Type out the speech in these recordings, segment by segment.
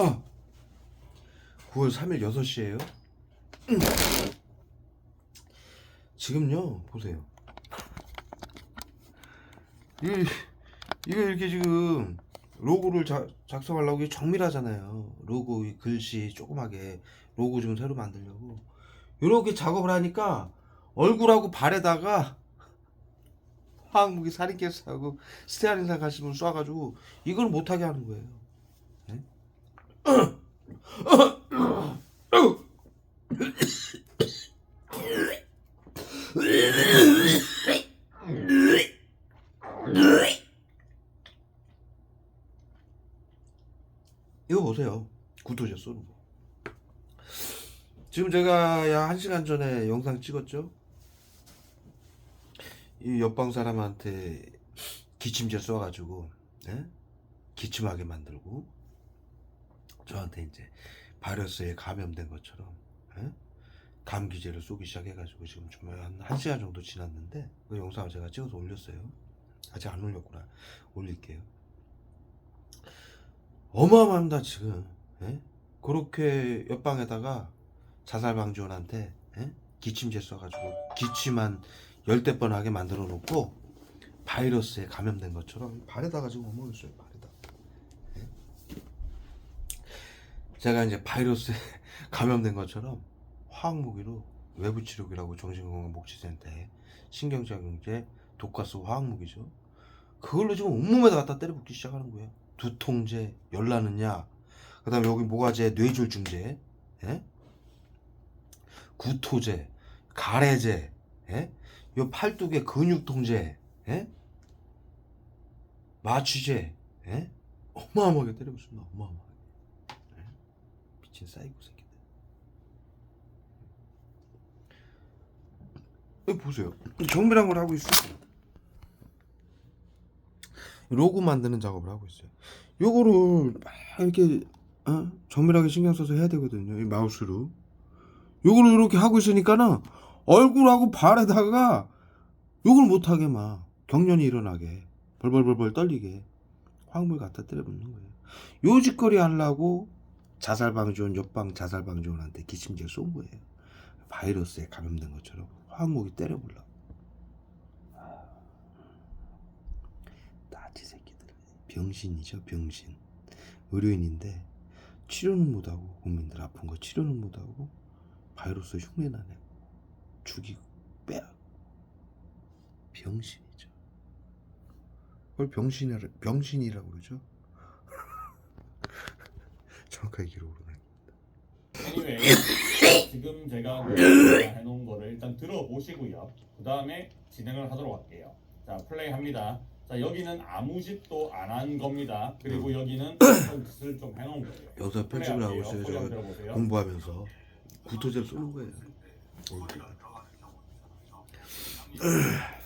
아 9월 3일 6시에요? 지금요? 보세요. 이 이거 이렇게 지금 로고를 자, 작성하려고 이게 정밀하잖아요. 로고 이 글씨 조그맣게 로고 좀 새로 만들려고. 이렇게 작업을 하니까 얼굴하고 발에다가 화학무기 살인가스하고 스테아린산 가시면 쏴가지고 이걸 못하게 하는 거예요. 네? 이거 보세요. 구토제 쏘는 거 지금 제가 약 1시간 전에 영상 찍었죠? 이 옆방 사람한테 기침제 쏘아가지고 예? 기침하게 만들고 저한테 이제 바이러스에 감염된 것처럼 예? 감기제를 쏘기 시작해가지고 지금 정말 한 1시간 정도 지났는데 그 영상을 제가 찍어서 올렸어요 아직 안 올렸구나 올릴게요 어마어마합니다 지금 예? 그렇게 옆방에다가 자살방지원한테 예? 기침제 쏴가지고 기침한 열대 번 하게 만들어 놓고 바이러스에 감염된 것처럼 발에다가 지금 어머했어요 발에다 예? 제가 이제 바이러스에 감염된 것처럼 화학무기로 외부치료기라고 정신건강복지센터에 신경작용제 독가스 화학무기죠 그걸로 지금 온몸에다 갖다 때려붓기 시작하는 거예요 두통제 열나느냐 그 다음에 여기 모가지에 뇌졸중제 예? 구토제 가래제 예? 요 팔뚝에 근육통제 예? 마취제 예? 어마어마하게 때려붓습니다 어마어마하게 예? 미친 사이코 새끼들 여기 보세요. 정밀한 걸 하고 있어요 로고 만드는 작업을 하고 있어요. 요거를 막 이렇게 어? 정밀하게 신경 써서 해야 되거든요 이 마우스로. 요거를 이렇게 하고 있으니까는 얼굴하고 발에다가 욕을 못하게 막 경련이 일어나게 벌벌벌벌 떨리게 화학물 갖다 때려붓는 거예요. 요 짓거리 하려고 자살방지원 옆방 자살방지원한테 기침제 쏜 거예요. 바이러스에 감염된 것처럼 화학무기 때려보려고 나치 새끼들. 병신이죠 병신. 의료인인데 치료는 못하고 국민들 아픈 거 치료는 못하고 바이러스 흉내나 내고 죽이고 빼앗고 병신이죠. 그걸 병신이라, 병신이라고 그러죠 정확하게 기록으로 anyway, 지금 제가 그 해놓은 거를 일단 들어보시고요. 그 다음에 진행을 하도록 할게요. 자, 플레이 합니다. 자, 여기는 아무 짓도 안 한 겁니다. 그리고 여기는 어떤 짓을 좀 해놓은 거예요. 여기서 편집을 하고 있어요 제가. 공부하면서 구토제를 쏘는 거예요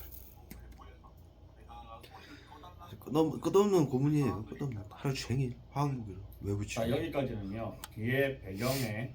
끝없, 끝없는 고문이에요. 끝없는. 하루 종일 화학무기로 외부 자, 치료. 여기까지는요. 뒤에 배경에